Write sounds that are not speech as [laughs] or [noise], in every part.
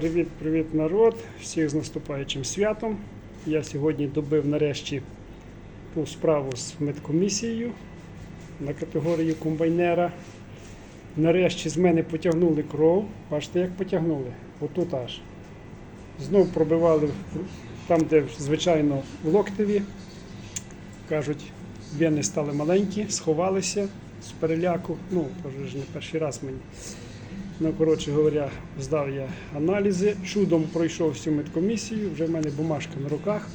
Привіт-привіт, народ! Всіх з наступаючим святом. Я сьогодні добив нарешті ту справу з медкомісією на категорію комбайнера. Нарешті з мене потягнули кров. Бачите, як потягнули? Отут аж. Знов пробивали там, де звичайно в локтеві. Кажуть, вени стали маленькі, сховалися з переляку. Ну, то ж не перший раз мені. Ну, коротше говоря, здав я аналізи. Чудом пройшов всю медкомісію, вже в мене бумажка на руках.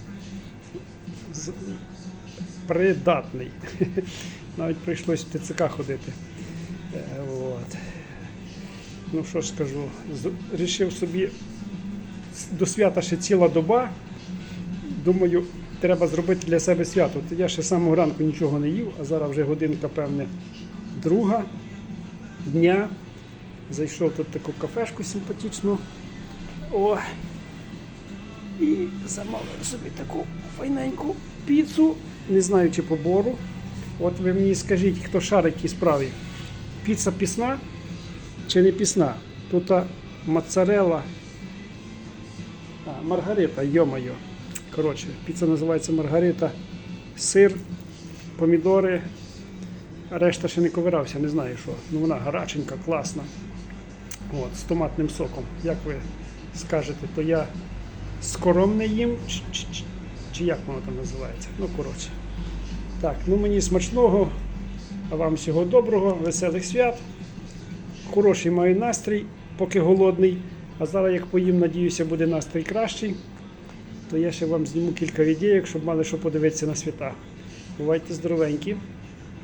Придатний. [laughs] Навіть прийшлось в ТЦК ходити. Е, От. Ну що ж скажу, рішив собі до свята ще ціла доба. Думаю, треба зробити для себе свято. От Я ще з самого ранку нічого не їв, а зараз вже годинка, певне, друга дня. Зайшов тут таку кафешку симпатичну. О. І замовив собі таку файненьку піцу, не знаю чи побору. От ви мені скажіть, хто шарить ті справі. Піца пісна чи не пісна? Тут а, моцарелла. А, Маргарита, йо-моє. Коротше, піца називається Маргарита. Сир, помідори, решта ще не ковирався, не знаю що. Ну вона гараченька, класна. От, з томатним соком. Як ви скажете, то я скоромне їм, чи, чи, чи, чи як воно там називається? Ну, коротше. Так, ну мені смачного, а вам всього доброго, веселих свят. Хороший маю настрій, поки голодний. А зараз, як поїм, надіюся, буде настрій кращий. То я ще вам зніму кілька відеїв, щоб мали що подивитися на свята. Бувайте здоровенькі.